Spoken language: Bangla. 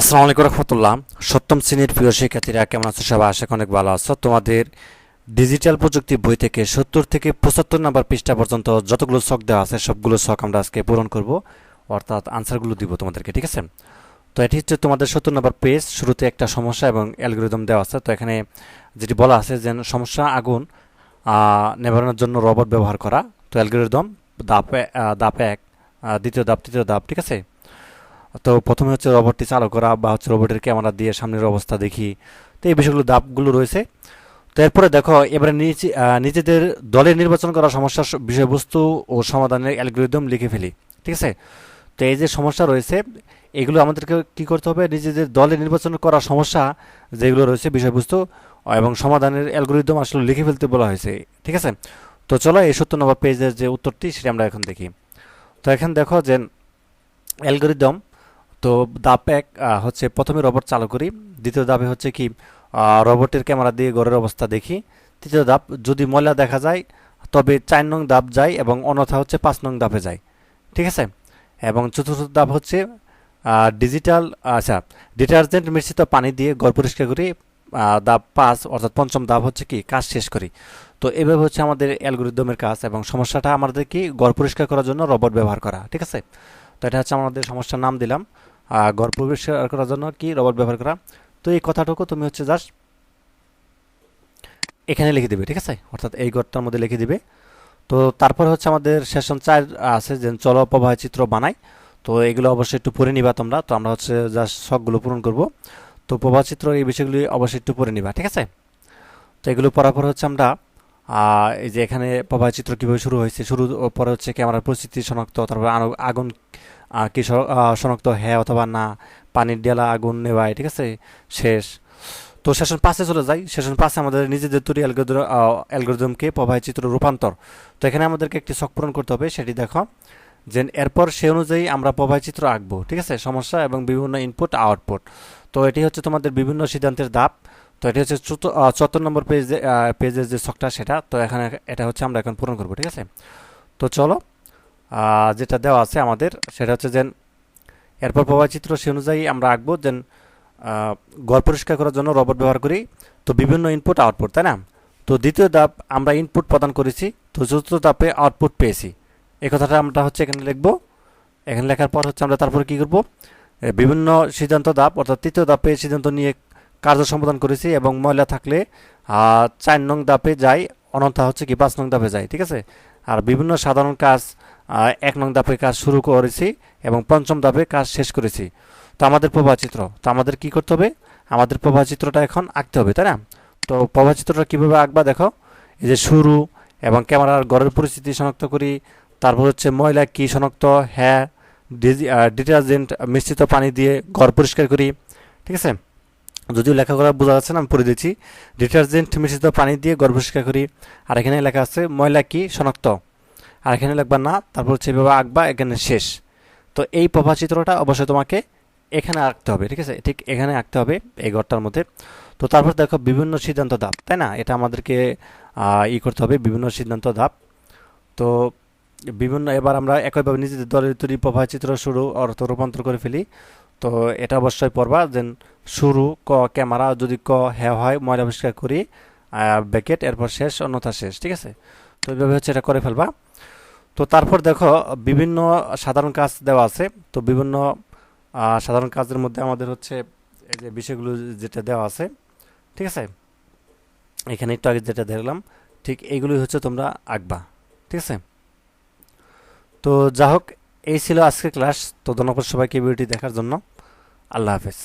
আসসালামু আলাইকুম রহমতুল্লাহ। সপ্তম শ্রেণির প্রিয় শিক্ষার্থীরা, কেমন আছো? সবাই আশা অনেক ভালো আছো। তোমাদের ডিজিটাল প্রযুক্তি বই থেকে সত্তর থেকে পঁচাত্তর নাম্বার পৃষ্ঠা পর্যন্ত যতগুলো শখ দেওয়া আছে, সবগুলো শখ আমরা আজকে পূরণ করব। অর্থাৎ আনসারগুলো দিব তোমাদেরকে, ঠিক আছে? তো এটি হচ্ছে তোমাদের সত্তর নাম্বার পেজ শুরুতে একটা সমস্যা এবং অ্যালগোরিদম দেওয়া আছে। তো এখানে যেটি বলা আছে যে সমস্যা, আগুন নেভানোর জন্য রবট ব্যবহার করা। তো অ্যালগোরিদম দাপ দাপ এক দ্বিতীয় দাপ তৃতীয় দাপ ঠিক আছে? তো প্রথমে হচ্ছে রোবটটি চালু করা বা হচ্ছে রোবটের ক্যামেরা দিয়ে সামনের অবস্থা দেখি। তো এই বিষয়গুলো দাপগুলো রয়েছে। তো এরপরে দেখো, এবারে নিচে নিজেদের দলের নির্বাচন করা সমস্যার বিষয়বস্তু ও সমাধানের অ্যালগোরিদম লিখে ফেলি, ঠিক আছে? তো এই যে সমস্যা রয়েছে, এগুলো আমাদেরকে কি করতে হবে? নিজেদের দলে নির্বাচন করা সমস্যা যেগুলো রয়েছে, বিষয়বস্তু এবং সমাধানের অ্যালগোরিদম আসলে লিখে ফেলতে বলা হয়েছে, ঠিক আছে? তো চলো এই সত্তর নম্বর পেজের যে উত্তরটি সেটা আমরা এখন দেখি। তো এখন দেখো যে অ্যালগোরিদম তো ধাপ এক হচ্ছে প্রথমে রোবট চালু করি। দ্বিতীয় ধাপে হচ্ছে কি রোবটের ক্যামেরা দিয়ে ঘরের অবস্থা দেখি। তৃতীয় ধাপ, যদি ময়লা দেখা যায়, তবে চার নং ধাপ যায় এবং অন্যথা হচ্ছে পাঁচ নং ধাপে যায় ঠিক আছে? এবং চতুর্থ ধাপ হচ্ছে ডিজিটাল আচ্ছা ডিটারজেন্ট মিশ্রিত পানি দিয়ে ঘর পরিষ্কার করি। দাপ পাঁচ, অর্থাৎ পঞ্চম ধাপ হচ্ছে কি, কাজ শেষ করি। তো এভাবে হচ্ছে আমাদের অ্যালগোরিদমের কাজ এবং সমস্যাটা আমাদের কি ঘর পরিষ্কার করার জন্য রোবট ব্যবহার করা। ঠিক আছে? তো এটা হচ্ছে আমাদের সমস্যার নাম দিলাম। ঘর প্রবেশ করার জন্য কি রোবট ব্যবহার করা? তো এই কথাটুকু তুমি হচ্ছে জাস্ট এখানে লিখে দিবে, ঠিক আছে? অর্থাৎ এই ঘরটার মধ্যে লিখে দিবে। তো তারপর হচ্ছে আমাদের সেশন চার আছে যে চলো প্রবাহ চিত্র বানাই। তো এগুলো অবশ্যই একটু পড়ে নিবা তোমরা। তো আমরা হচ্ছে জাস্ট শখগুলো পূরণ করব। তো প্রবাহ চিত্র এই বিষয়গুলি অবশ্যই একটু পড়ে নিবা, ঠিক আছে? তো এগুলো পড়ার পর হচ্ছে আমরা এই যে এখানে প্রবাহ চিত্র কীভাবে শুরু হয়েছে? শুরু পরে হচ্ছে ক্যামেরার পরিস্থিতি শনাক্ত, তারপর আগুন কি শনাক্ত হ্যাঁ অথবা না, পানির ডেলা, আগুন নেওয়াই ঠিক আছে? শেষ। তো সেশন পাঁচে চলে যাই। সেশন পাঁচে আমাদের নিজেদের তৈরি অ্যালগোরিদমকে প্রবাহ চিত্র রূপান্তর। তো এখানে আমাদেরকে একটি শখ পূরণ করতে হবে, সেটি দেখো। যে এরপর সে অনুযায়ী আমরা প্রবাহ চিত্র আঁকবো, ঠিক আছে? সমস্যা এবং বিভিন্ন ইনপুট আউটপুট তো এটি হচ্ছে তোমাদের বিভিন্ন সিদ্ধান্তের ধাপ। তো এটা হচ্ছে চুয়াত্তর নম্বর পেজ পেজের যে শখটা সেটা, তো এখানে এটা হচ্ছে আমরা এখন পূরণ করব, ঠিক আছে? তো চলো যেটা দেওয়া আছে আমাদের, সেটা হচ্ছে যেন এরপর প্রবাহ চিত্র সে অনুযায়ী আমরা আঁকবো যেন গড় পরিষ্কার করার জন্য রবট ব্যবহার করি, তো বিভিন্ন ইনপুট আউটপুট তাই না? তো দ্বিতীয় ধাপ আমরা ইনপুট প্রদান করেছি, তো চতুর্থ ধাপে আউটপুট পেয়েছি। এ কথাটা আমরা হচ্ছে এখানে লিখব। এখানে লেখার পর হচ্ছে আমরা তারপরে কী করব? বিভিন্ন সিদ্ধান্ত ধাপ, অর্থাৎ তৃতীয় ধাপে সিদ্ধান্ত নিয়ে কার্য সম্পাদন করেছি এবং ময়লা থাকলে চার নং দাপে যাই অনন্থা হচ্ছে কি পাঁচ নং দাপে যাই, ঠিক আছে? আর বিভিন্ন সাধারণ কাজ এক নং দাপে কাজ শুরু করেছি এবং পঞ্চম দাপে কাজ শেষ করেছি। তো আমাদের প্রবাহ চিত্র, তো আমাদের কি করতে হবে? আমাদের প্রবাহ চিত্রটা এখন আঁকতে হবে, তাই না? তো প্রবাহ চিত্রটা কীভাবে আঁকবা দেখো? এই যে শুরু এবং ক্যামেরার ঘরের পরিস্থিতি শনাক্ত করি, তারপর হচ্ছে ময়লা কি শনাক্ত হ্যাঁ ডিটারজেন্ট, মিশ্রিত পানি দিয়ে ঘর পরিষ্কার করি, ঠিক আছে? যদিও লেখাগুলো বোঝা যাচ্ছে না, আমি পড়ে দিচ্ছি ডিটারজেন্ট মিশ্রিত পানি দিয়ে পরিষ্কার করি। আর এখানে লেখা আছে, ময়লা কি শনাক্ত? আর এখানে লিখবা না, তারপর হচ্ছে এভাবে আঁকবা এখানে শেষ। তো এই প্রভা চিত্রটা অবশ্যই তোমাকে এখানে আঁকতে হবে, ঠিক আছে? ঠিক এখানে আঁকতে হবে এই ঘরটার মধ্যে। তো তারপর দেখো বিভিন্ন সিদ্ধান্ত ধাপ, তাই না? এটা আমাদেরকে ই করতে হবে বিভিন্ন সিদ্ধান্ত ধাপ। তো বিভিন্ন, এবার আমরা একইভাবে নিজেদের দলের তৈরি প্রবাহ চিত্র শুরু, অর্থ রূপান্তর করে ফেলি। তো এটা অবশ্যই পড়বা দেন শুরু, ক, ক্যামেরা, যদি ক হ্যাঁ হয়, ময়লা পরিষ্কার করি ব্যাকেট, এরপর শেষ, অন্যথা শেষ, ঠিক আছে? তো এইভাবে হচ্ছে এটা করে ফেলবা। তো তারপর দেখো, বিভিন্ন সাধারণ কাজ দেওয়া আছে, তো বিভিন্ন সাধারণ কাজের মধ্যে আমাদের হচ্ছে এই যে বিষয়গুলো যেটা দেওয়া আছে, ঠিক আছে? এখানে একটু আগে যেটা দেখলাম, ঠিক এইগুলোই হচ্ছে তোমরা আঁকবা, ঠিক আছে? তো যা হোক এই ছিল আজকের ক্লাস তো ধন্যবাদ সবাইকে ভিডিওটি দেখার জন্য। আল্লাহ হাফেজ।